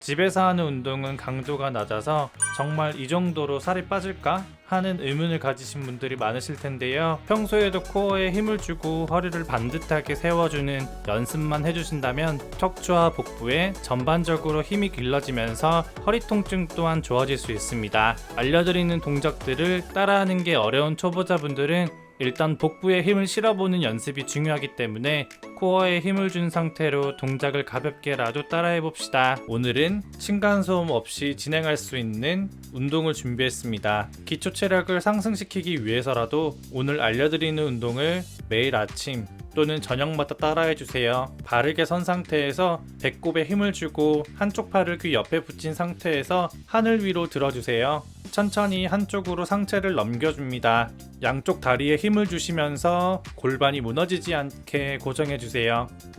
집에서 하는 운동은 강도가 낮아서 정말 이 정도로 살이 빠질까? 하는 의문을 가지신 분들이 많으실 텐데요. 평소에도 코어에 힘을 주고 허리를 반듯하게 세워주는 연습만 해주신다면 척추와 복부에 전반적으로 힘이 길러지면서 허리 통증 또한 좋아질 수 있습니다. 알려드리는 동작들을 따라하는 게 어려운 초보자분들은 일단 복부에 힘을 실어보는 연습이 중요하기 때문에 코어에 힘을 준 상태로 동작을 가볍게라도 따라해 봅시다. 오늘은 층간소음 없이 진행할 수 있는 운동을 준비했습니다. 기초 체력을 상승시키기 위해서라도 오늘 알려드리는 운동을 매일 아침 또는 저녁마다 따라해 주세요. 바르게 선 상태에서 배꼽에 힘을 주고 한쪽 팔을 귀 옆에 붙인 상태에서 하늘 위로 들어주세요. 천천히 한쪽으로 상체를 넘겨줍니다. 양쪽 다리에 힘을 주시면서 골반이 무너지지 않게 고정해 주세요.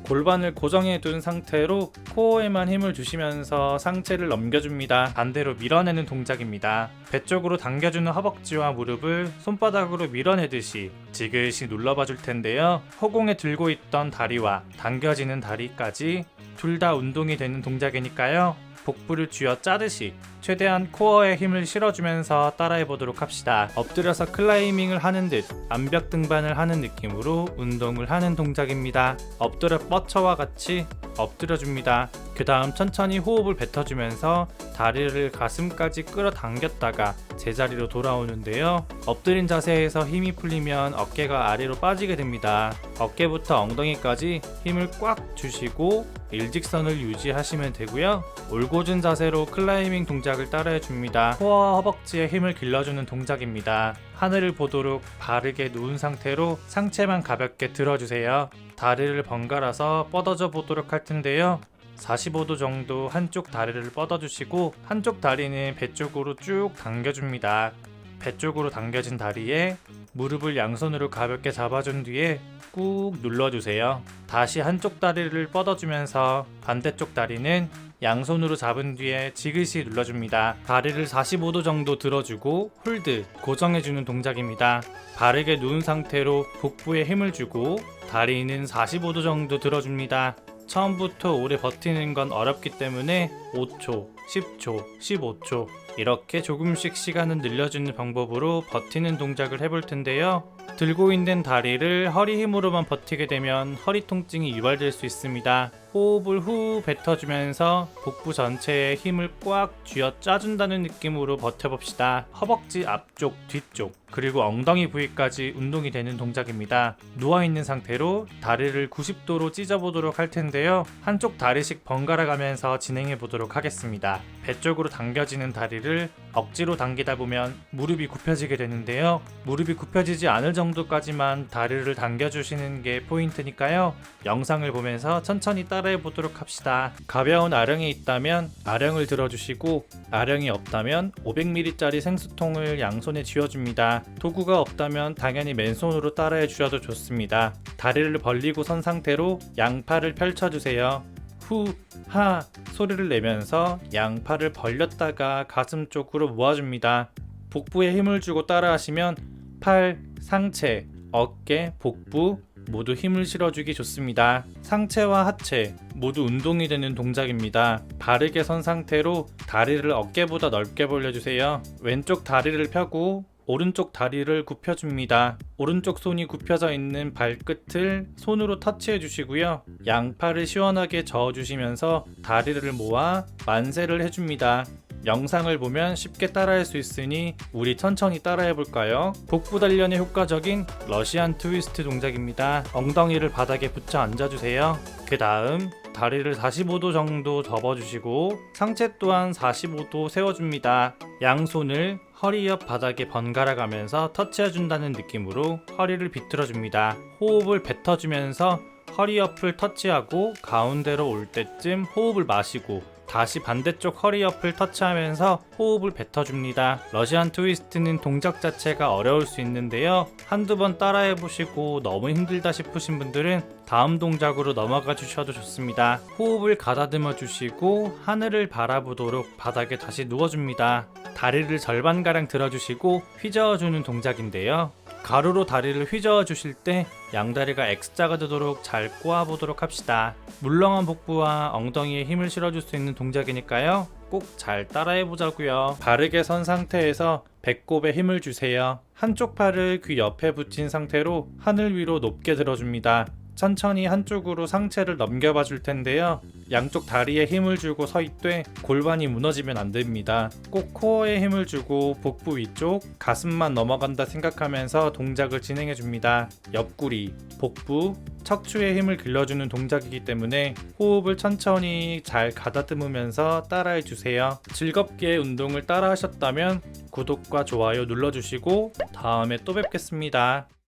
골반을 고정해 둔 상태로 코어에만 힘을 주시면서 상체를 넘겨줍니다. 반대로 밀어내는 동작입니다. 배 쪽으로 당겨주는 허벅지와 무릎을 손바닥으로 밀어내듯이 지그시 눌러봐 줄 텐데요. 허공에 들고 있던 다리와 당겨지는 다리까지 둘 다 운동이 되는 동작이니까요. 복부를 쥐어 짜듯이 최대한 코어에 힘을 실어주면서 따라해 보도록 합시다. 엎드려서 클라이밍을 하는 듯 암벽 등반을 하는 느낌으로 운동을 하는 동작입니다. 엎드려 뻗쳐와 같이 엎드려 줍니다. 그 다음 천천히 호흡을 뱉어주면서 다리를 가슴까지 끌어당겼다가 제자리로 돌아오는데요. 엎드린 자세에서 힘이 풀리면 어깨가 아래로 빠지게 됩니다. 어깨부터 엉덩이까지 힘을 꽉 주시고 일직선을 유지하시면 되고요. 올곧은 자세로 클라이밍 동작을 따라해 줍니다. 코어와 허벅지에 힘을 길러주는 동작입니다. 하늘을 보도록 바르게 누운 상태로 상체만 가볍게 들어주세요. 다리를 번갈아서 뻗어져 보도록 할 텐데요. 45도 정도 한쪽 다리를 뻗어주시고 한쪽 다리는 배 쪽으로 쭉 당겨줍니다. 배 쪽으로 당겨진 다리에 무릎을 양손으로 가볍게 잡아준 뒤에 꾹 눌러주세요. 다시 한쪽 다리를 뻗어주면서 반대쪽 다리는 양손으로 잡은 뒤에 지그시 눌러줍니다. 다리를 45도 정도 들어주고 홀드, 고정해주는 동작입니다. 바르게 누운 상태로 복부에 힘을 주고 다리는 45도 정도 들어줍니다. 처음부터 오래 버티는 건 어렵기 때문에 5초, 10초, 15초 이렇게 조금씩 시간을 늘려주는 방법으로 버티는 동작을 해볼 텐데요. 들고 있는 다리를 허리 힘으로만 버티게 되면 허리 통증이 유발될 수 있습니다. 호흡을 후 뱉어주면서 복부 전체에 힘을 꽉 쥐어 짜준다는 느낌으로 버텨봅시다. 허벅지 앞쪽, 뒤쪽, 그리고 엉덩이 부위까지 운동이 되는 동작입니다. 누워있는 상태로 다리를 90도로 찢어보도록 할 텐데요. 한쪽 다리씩 번갈아 가면서 진행해 보도록 하겠습니다. 배 쪽으로 당겨지는 다리를 억지로 당기다 보면 무릎이 굽혀지게 되는데요. 무릎이 굽혀지지 않을 정도까지만 다리를 당겨주시는 게 포인트니까요. 영상을 보면서 천천히 따라해 보도록 합시다. 가벼운 아령이 있다면 아령을 들어주시고 아령이 없다면 500ml짜리 생수통을 양손에 쥐어줍니다. 도구가 없다면 당연히 맨손으로 따라해 주셔도 좋습니다. 다리를 벌리고 선 상태로 양팔을 펼쳐주세요. 후, 하 소리를 내면서 양팔을 벌렸다가 가슴 쪽으로 모아줍니다. 복부에 힘을 주고 따라하시면 팔, 상체, 어깨, 복부 모두 힘을 실어주기 좋습니다. 상체와 하체 모두 운동이 되는 동작입니다. 바르게 선 상태로 다리를 어깨보다 넓게 벌려주세요. 왼쪽 다리를 펴고 오른쪽 다리를 굽혀줍니다. 오른쪽 손이 굽혀져 있는 발끝을 손으로 터치해 주시고요. 양팔을 시원하게 저어 주시면서 다리를 모아 만세를 해줍니다. 영상을 보면 쉽게 따라할 수 있으니 우리 천천히 따라해 볼까요? 복부 단련에 효과적인 러시안 트위스트 동작입니다. 엉덩이를 바닥에 붙여 앉아주세요. 그 다음 다리를 45도 정도 접어주시고 상체 또한 45도 세워줍니다. 양손을 허리 옆 바닥에 번갈아 가면서 터치해준다는 느낌으로 허리를 비틀어줍니다. 호흡을 뱉어주면서 허리 옆을 터치하고 가운데로 올 때쯤 호흡을 마시고 다시 반대쪽 허리 옆을 터치하면서 호흡을 뱉어줍니다. 러시안 트위스트는 동작 자체가 어려울 수 있는데요. 한두 번 따라해 보시고 너무 힘들다 싶으신 분들은 다음 동작으로 넘어가 주셔도 좋습니다. 호흡을 가다듬어 주시고 하늘을 바라보도록 바닥에 다시 누워줍니다. 다리를 절반가량 들어주시고 휘저어주는 동작인데요. 가로로 다리를 휘저어 주실 때 양다리가 X자가 되도록 잘 꼬아 보도록 합시다. 물렁한 복부와 엉덩이에 힘을 실어줄 수 있는 동작이니까요. 꼭 잘 따라해 보자고요. 바르게 선 상태에서 배꼽에 힘을 주세요. 한쪽 팔을 귀 옆에 붙인 상태로 하늘 위로 높게 들어줍니다. 천천히 한쪽으로 상체를 넘겨봐 줄 텐데요. 양쪽 다리에 힘을 주고 서 있되 골반이 무너지면 안 됩니다. 꼭 코어에 힘을 주고 복부 위쪽, 가슴만 넘어간다 생각하면서 동작을 진행해 줍니다. 옆구리, 복부, 척추에 힘을 길러주는 동작이기 때문에 호흡을 천천히 잘 가다듬으면서 따라해 주세요. 즐겁게 운동을 따라 하셨다면 구독과 좋아요 눌러주시고 다음에 또 뵙겠습니다.